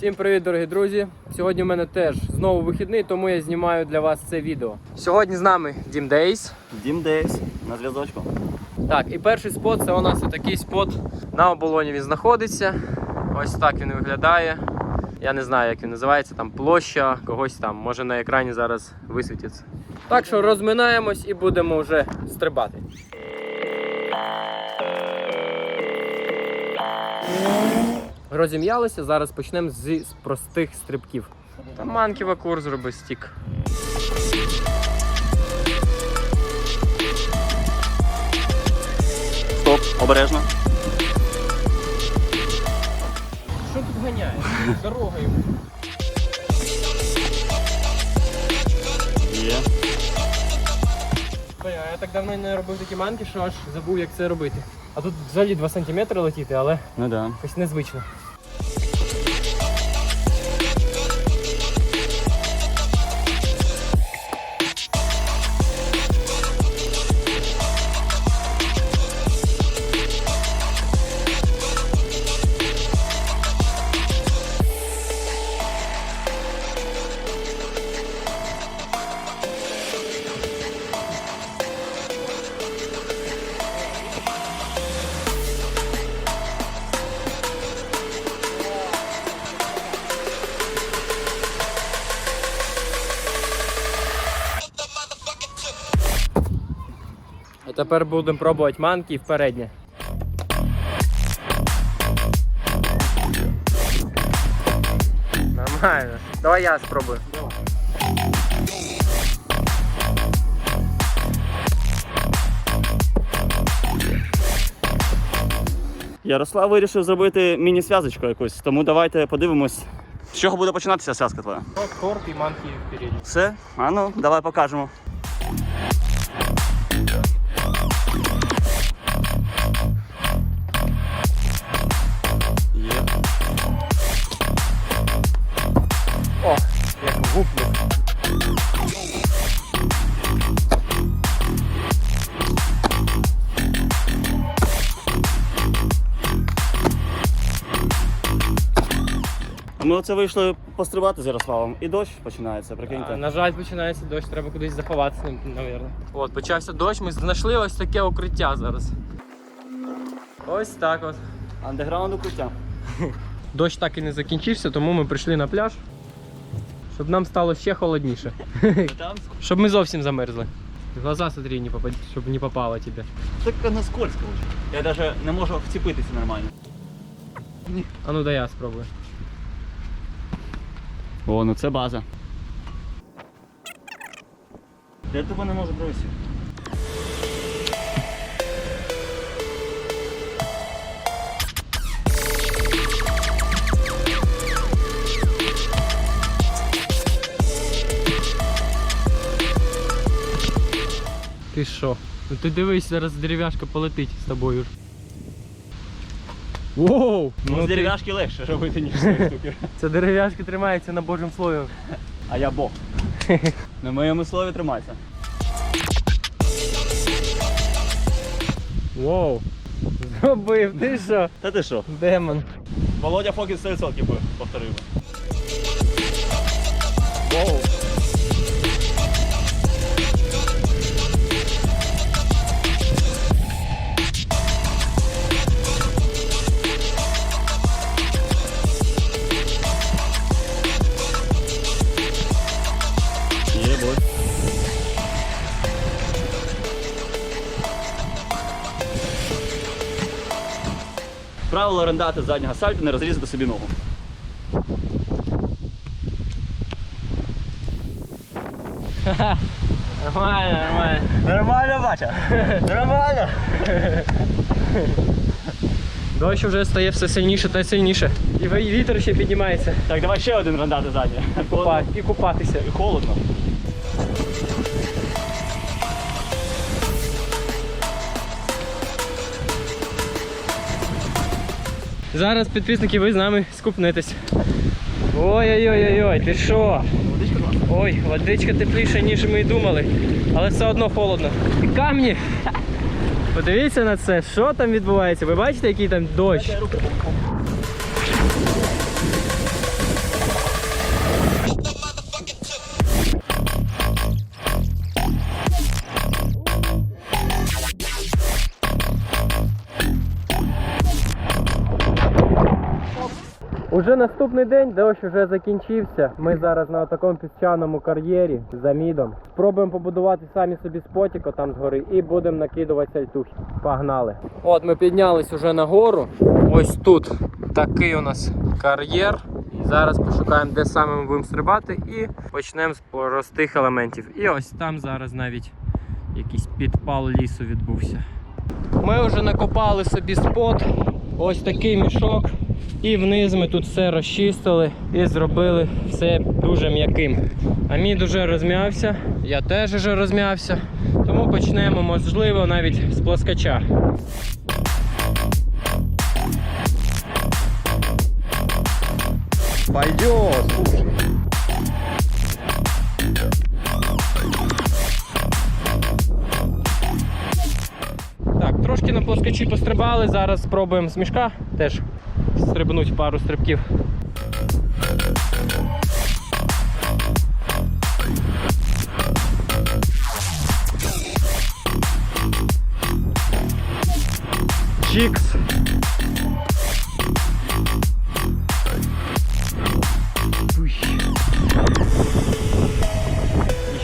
Всім привіт, дорогі друзі! Сьогодні в мене теж знову вихідний, тому я знімаю для вас це відео. Сьогодні з нами Дім Дейс. Дім Дейс на зв'язочку. Так, і перший спот це у нас такий спот на оболоні він знаходиться. Ось так він виглядає. Я не знаю, як він називається, там площа когось там, може на екрані зараз висвітиться. Так що розминаємось і будемо вже стрибати. Розім'ялися, зараз почнемо зі з простих стрибків. Там манківа кур зроби стік. Стоп, обережно. Що тут ганяє? Дорогою. Є. Я так давно не робив такі манки, що аж забув, як це робити. А тут взагалі 2 см летіти, але Ну да. якось незвично. Тепер будемо пробувати манки і в переднє. Нормально. Давай я спробую. Ярослав вирішив зробити міні-связочку якусь, тому давайте подивимось. З чого буде починатися связка твоя? Торт і манки впереді. Все? А ну, давай покажемо. Як. Ми оце вийшли пострибати з Ярославом, і дощ починається, прикиньте. на жаль, починається дощ, треба кудись заховатися, мабуть. От, почався дощ, ми знайшли ось таке укриття зараз. Ось так от. Андеграунд укриття. Дощ так і не закінчився, тому ми прийшли на пляж, щоб нам стало ще холодніше. Щоб ми зовсім замерзли. В глаза смотри, не попад... щоб не попало тебе. так на скользко вже. Я навіть не можу вцепитися нормально. А ну дай я спробую. О, ну це база. Я тебе не можу провести. Що? Ну ти дивись, зараз дерев'яшка полетить з тобою. Воу! Ну, з ти- дерев'яшки легше робити, ніж з штуки. Ця дерев'яшка тримається на божому слові. А я Бог. На моєму слові тримайся. Воу! Зробив, ти що? Та ти що? Демон. Володя Фокіс 100% би повторив. Воу. Правило орендати заднього сальту не розрізати собі ногу. Нормально, нормально. Нормально, батя. Нормально. Дощ вже стає все сильніше та сильніше. І вітер ще піднімається. Так, давай ще один рандати задній. Купа- І купатися. І холодно. Зараз підписники ви з нами скупнетесь. Ой-ой-ой-ой, ти що? Ой, водичка тепліша, ніж ми і думали. Але все одно холодно. І камні. Подивіться на це, що там відбувається. Ви бачите, який там дощ? Вже наступний день, дощ вже закінчився. Ми зараз на такому піщаному кар'єрі за мідом. Спробуємо побудувати самі собі спотік там згори і будемо накидувати сальтухи. Погнали. От ми піднялись уже на. Ось тут такий у нас кар'єр. Зараз пошукаємо, де саме ми будемо стрибати, і почнемо з простих елементів. І ось там зараз навіть якийсь підпал лісу відбувся. Ми вже накопали собі спот, ось такий мішок. І вниз ми тут все розчистили і зробили все дуже м'яким. А мій дуже розм'явся, я теж вже розм'явся. Тому почнемо, можливо, навіть з плоскача. Пойдет, слушай. Плоскачі пострибали. Зараз спробуємо з мішка теж стрибнути пару стрибків. Чикс.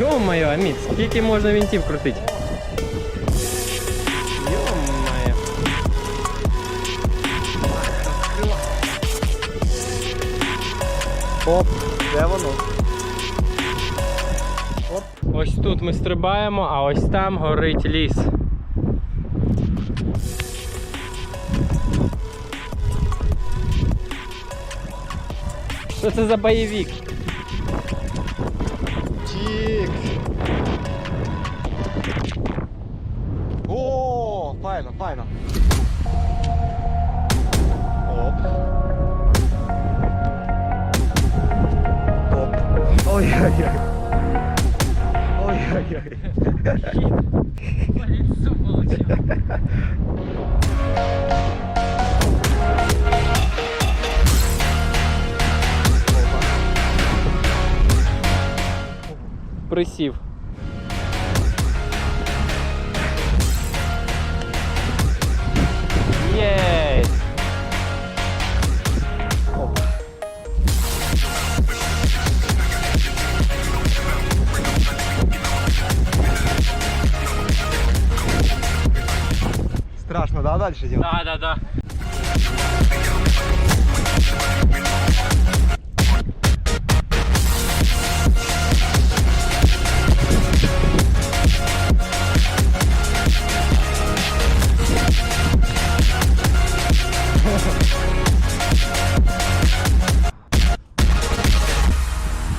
Йо-моє, Аміт, скільки можна вінтів крутити? Оп, де воно? Ось тут ми стрибаємо, а ось там горить ліс. Що це за бойовик? Чикс. О, файно, файно. Ой-ой-ой. Ой-ой-ой. Присів.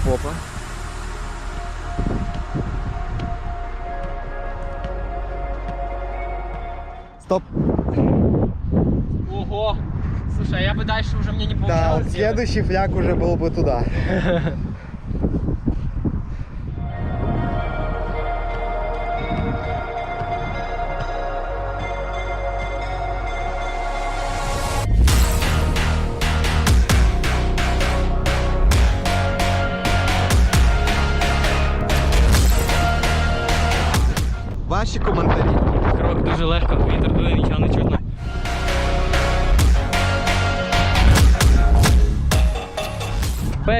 Опа. Стоп. Ого! Слушай, а я бы дальше уже мне не Да, получалось. вот делать. следующий фляг уже был бы туда. Ваші коментарі. Крок дуже легко, вітер дує, нічого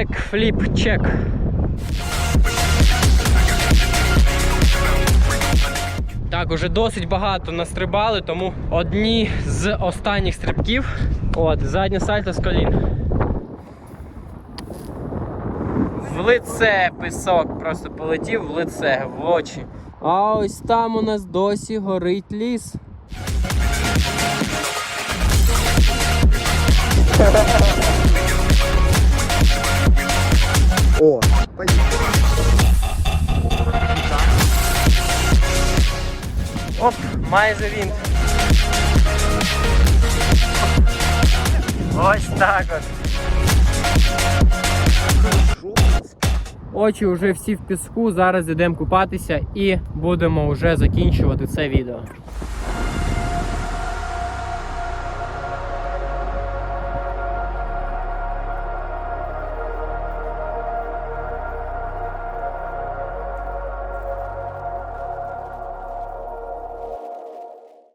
Бекфліп чек. Так, уже досить багато настрибали, тому одні з останніх стрибків. От, заднє сальто з колін. В лице пісок просто полетів в лице, в очі. А ось там у нас досі горить ліс. О, поїхали. Оп, майже він. Ось так от. Очі вже всі в піску. Зараз йдемо купатися і будемо вже закінчувати це відео.